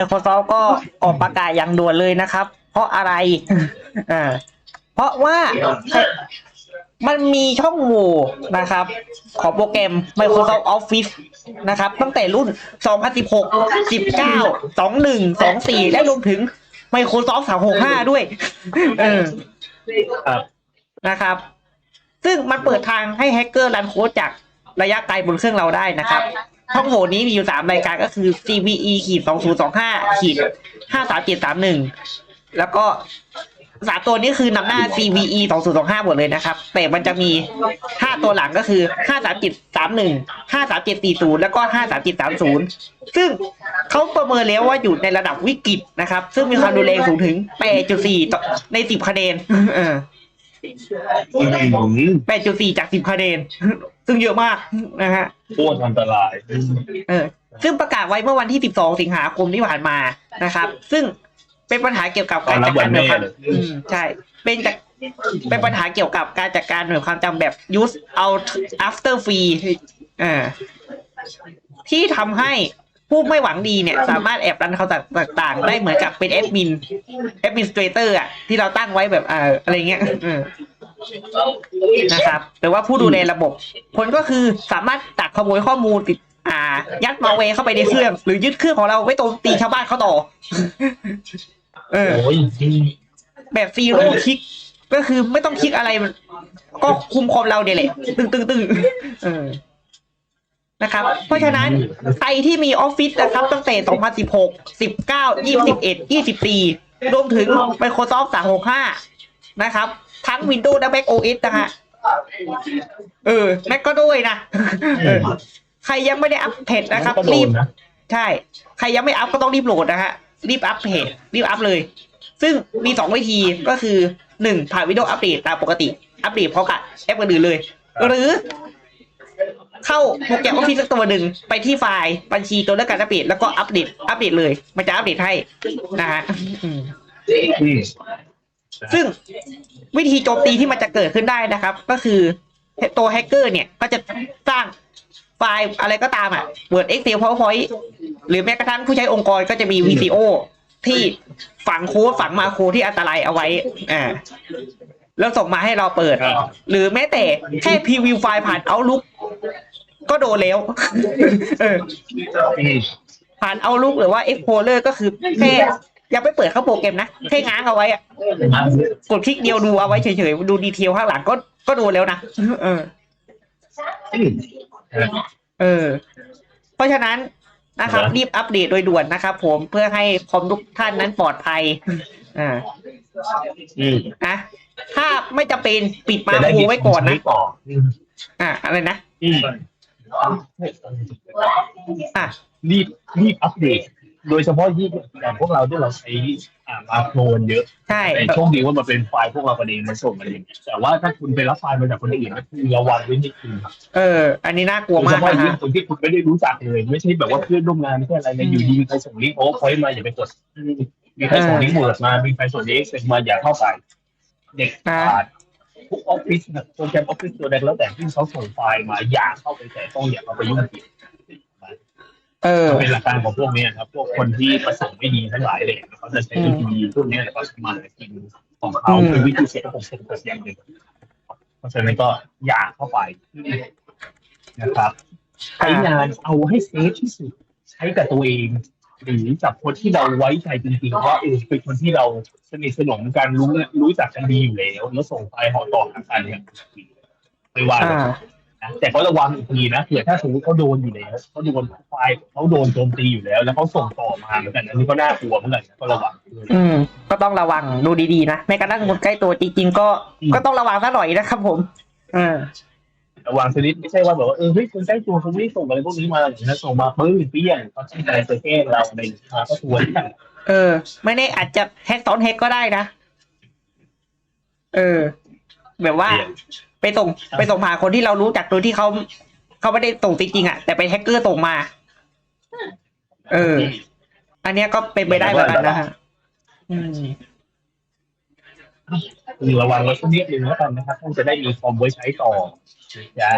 Microsoft ก็ออกประกาศอย่างด่วนเลยนะครับ เพราะอะไร อ่า เพราะว่ามันมีช่องโหว่นะครับ ของโปรแกรม Microsoft Office นะครับ ตั้งแต่รุ่น 2016 19 21 24 และรวมถึง Microsoft 365 ด้วย เออครับนะครับ ซึ่งมันเปิดทางให้แฮกเกอร์รันโค้ดจากระยะไกลบนเครื่องเราได้นะครับ ช่องโหว่นี้มีอยู่สามรายการก็คือ CVE ขีดสองศูนย์สองห้าขีดห้าสามเจ็ดสามหนึ่งแล้วก็สามตัวนี้คือนำหน้า CVE สองศูนย์สองห้าหมดเลยนะครับ แต่มันจะมีห้าตัวหลังก็คือห้าสามเจ็ดสามหนึ่งห้าสามเจ็ดสี่ศูนย์แล้วก็ห้าสามเจ็ดสามศูนย์ซึ่งเขาประเมินแล้วว่าอยู่ในระดับวิกฤตนะครับ ซึ่งมีความรุนแรงสูงถึงแปดจุดสี่ในสิบคะแนน เอออืม8.4จาก10คะแนน ซึ่งเยอะมากนะฮะโคตรอันตราย เออ ซึ่งประกาศไว้เมื่อวันที่12สิงหาคมที่ผ่านมานะครับ ซึ่งเป็นปัญหาเกี่ยวกับการจัดการหน่วยความอืมใช่ เป็นจากเป็นปัญหาเกี่ยวกับการจัดการหน่วยความจำแบบ use out after free เออที่ทำให้ ผู้ไม่หวังดีเนี่ย สามารถแอบรันเขาต่างๆ ได้เหมือนกับเป็นแอดมินแอดมินสเตรเตอร์อะที่เราตั้งไว้แบบอออะไรเงี้ยนะครับหรือว่าผู้ดูแลระบบผลก็คือสามารถตักขโมยข้อมูลติดอ่า ยัดมาเวเข้าไปในเครื่อง หรือยึดเครื่องของเราไว้ตรงตีชาวบ้านเขาต่อ เออแบบซีโร่คลิกก็คือไม่ต้องคลิกอะไรมัน ก็คุมคอมเราเดี๋ยแหละตึงตึงตึงเออ นะครับ เพราะฉะนั้นใครที่มีออฟฟิศนะครับ ตั้งแต่ 2016 19 21 24 รวมถึง Microsoft 365 นะครับ ทั้ง Windows และ Mac OS นะฮะเออ Mac ก็ด้วยนะเออใครยังไม่ได้อัปเดตนะครับก็โดรีนบนะใช่ ใครยังไม่อัพก็ต้องรีบโหลดนะฮะ รีบอัพเพจรีบอัพเลย ซึ่งมีสองวิธีก็คือหนึ่งผ่านวิดีโออัปเดตตามปกติ อัปเดตพร้อมกับแอปอื่นๆเลย หรือ เข้าโปรแกรมออฟฟิศสักตัวหนึ่งไปที่ไฟล์บัญชีตัวเลือกการอัปเดตแล้วก็อัปเดตอัปเดตเลย มันจะอัปเดตให้นะฮะอืมอืมซึ่งวิธีโจมตีที่มันจะเกิดขึ้นได้นะครับ ก็คือตัวแฮกเกอร์เนี่ยก็จะสร้างไฟล์อะไรก็ตามอะ Word Excel PowerPoint หรือแม้กระทั่งผู้ใช้องค์กรก็จะมี VCO ที่ฝังโค้ดฝังมาโครที่อันตรายเอาไว้ อ่า แล้วส่งมาให้เราเปิดครับหรือแม้แต่แค่พรีวิวไฟล์ผ่าน Outlook ก็โดนแล้ว เอออืมผ่าน Outlook หรือว่า Explorer ก็คือแค่อยังไม่เปิดเข้าโปรแกรมนะแค่ง้างเอาไว้อะกดคลิกเดียวดูเอาไว้เฉยๆ ดูดีเทลข้างหลังก็ก็ดูแล้วนะเอออืมเออ เพราะฉะนั้นนะครับครับ รีบอัปเดตโดยด่วนนะครับผมเพื่อให้คอมทุกท่านนั้นปลอดภัย อ่าอืมนะถ้าไม่จำเป็นปิดมาจะได้โคไว้ก่อนนะใช้ต่ออืมอ่าอะไรนะ อืมอะรีบรีบอัปเดต โดยเฉพาะที่อย่างพวกเราที่เราใช้อ่ามาโครนเยอะ ใช่แต่โชคดีว่ามันเป็นไฟล์พวกเราประเด็นมันส่งมาเองแต่ว่าถ้าคุณไปรับไฟล์มาจากคนอื่นก็คือระวังไว้นิดนึงครับเออ อันนี้น่ากลัวโดยเฉมากพาะนะยิ่งฮะคนที่คุณไม่ได้รู้จักเลย ไม่ใช่แบบว่าเพื่อนร่วมงานเพื่อนอะไรเนี่ยอยู่ดีมีใครส่งลิงก์โอ้พอยมาอย่าไปกดมีใครส่งลิงก์เวิร์ดมามีใครส่งลิงก์เซ็นมาอย่าเข้าไปเด็กขาด ทุกออฟฟิศนะโปรแกรมออฟฟิศตัวใดก็แล้วแต่ที่เขาส่งไฟล์มาอย่าเข้าไปแต่ต้องอย่าเข้าไปยุ่งเกี่ยวเออเป็นหลักการของพวกเนี้ยครับ พวกคนที่ประสงค์ไม่ดีทั้งหลายเลยเขาจะใช้วิธีพวกเนี้ยแล้วก็มากินของเขาอืมเป็นวิธีเสร็จของเสร็จอย่างหนึ่งเพราะฉะนั้นก็อย่าเข้าไปนะครับ ใช้งานเอาให้เซฟที่สุด ใช้กับตัวเอง หรือกับคนที่เราไว้ใจจริงๆว่าเออเป็นคนที่เราสนิทสนมกันรู้รู้จักกันดีอยู่แล้วแล้วส่งไฟล์หอต่อหากันเนี่ยไม่ว่าอ่านะแต่เขาระวังอีกทีนะเผื่อถ้าสมมติเขาโดนอยู่แล้วเขาโดนไฟล์เขาโดนโจมตีอยู่แล้ว แล้วเขาส่งต่อมาเหมือนกันอันนี้ก็น่ากลัวเหมือนกันนะก็ระวังด้วยอืม ก็ต้องระวังดูดีๆนะแม้กระทั่งคนใกล้ตัวจริงๆก็อืมก็ต้องระวังซะหน่อยนะครับผมเออ ระวังชนิดไม่ใช่ว่าแบบว่าเออเฮ้ยคนใกล้ตัวเขาไม่ได้ส่งอะไรพวกนี้มาอย่างนั้นส่งมาปึ้งเปี้ยงเขาใช้ใจจะแกล้งเราในมาก็ควรเออ ไม่แน่อาจจะแฮกซ้อนแฮกก็ได้นะเออ แบบว่า ไปส่ง ไปส่งผ่านคนที่เรารู้จักโดยที่เขาเขาไม่ได้ส่งจริงๆอะแต่เป็นแฮกเกอร์ส่งมา เออ อันเนี้ยก็เป็นไปได้เหมือนกันนะฮะอืมคือ ระวังไว้สักนิดนึงแล้วกันนะครับท่านจะได้มีคอมไว้ใช้ต่ออย่า